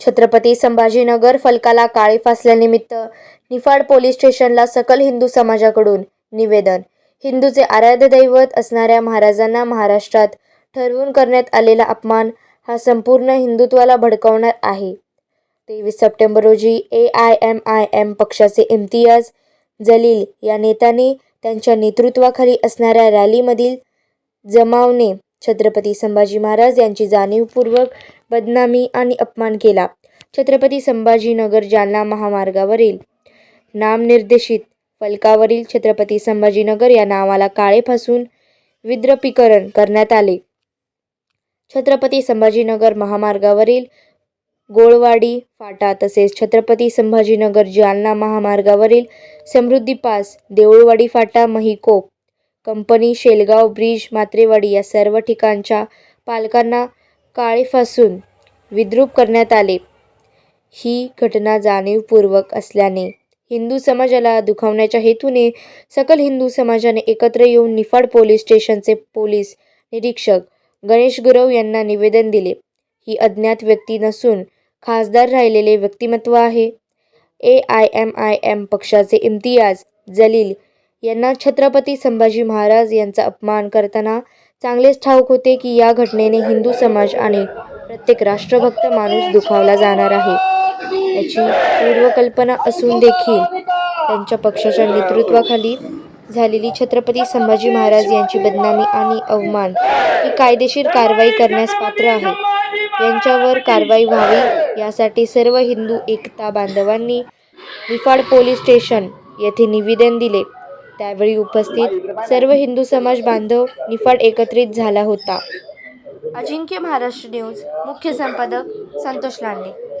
छत्रपती संभाजीनगर फलकाला काळे फासल्यानिमित्त निफाड पोलीस स्टेशनला सकल हिंदू समाजाकडून निवेदन. हिंदूचे आराध्य दैवत असणाऱ्या महाराजांना महाराष्ट्रात ठरवून करण्यात आलेला अपमान हा संपूर्ण हिंदुत्वाला भडकवणार आहे. तेवीस सप्टेंबर रोजी A I M I M पक्षाचे इम्तियाज जलील या नेत्याने त्यांच्या नेतृत्वाखाली असणाऱ्या रॅलीमधील जमावने छत्रपती संभाजी महाराज यांची जाणीवपूर्वक बदनामी आणि अपमान केला. छत्रपती संभाजीनगर जालना महामार्गावरील नामनिर्देशित फलकावरील छत्रपती संभाजीनगर या नावाला काळे फासून विद्रपीकरण करण्यात आले. छत्रपती संभाजीनगर महामार्गावरील गोळवाडी फाटा तसेच छत्रपती संभाजीनगर जालना महामार्गावरील समृद्धी पास देऊळवाडी फाटा Mahyco company Shelgaon bridge Matrewadi या सर्व ठिकाणच्या पालकांना काळीफासून विद्रूप करण्यात आले. ही घटना जाणीवपूर्वक असल्याने हिंदू समाजाला दुखावण्याच्या हेतूने सकल हिंदू समाजाने एकत्र येऊन निफाड पोलीस स्टेशनचे पोलीस निरीक्षक गणेश गुरव यांना निवेदन दिले. ही अज्ञात व्यक्ती नसून खासदार राहिलेले व्यक्तिमत्व आहे. A I M I M पक्षाचे इम्तियाज जलील यांना छत्रपती संभाजी महाराज यांचा अपमान करताना चांगलेच ठाऊक होते की या घटनेने हिंदू समाज आणि प्रत्येक राष्ट्रभक्त माणूस दुखावला जाणार आहे. याची पूर्वकल्पना असून देखील त्यांच्या पक्षाच्या नेतृत्वाखाली झालेली छत्रपती संभाजी महाराज यांची बदनामी आणि अवमान ही कायदेशीर कारवाई करण्यास पात्र आहे. यांच्यावर कारवाई व्हावी यासाठी सर्व हिंदू एकता बांधवांनी निफाड पोलीस स्टेशन येथे निवेदन दिले. त्यावेळी उपस्थित सर्व हिंदू समाज बांधव निफाड एकत्रित झाला होता. अजिंक्य महाराष्ट्र न्यूज मुख्य संपादक संतोष लांडे.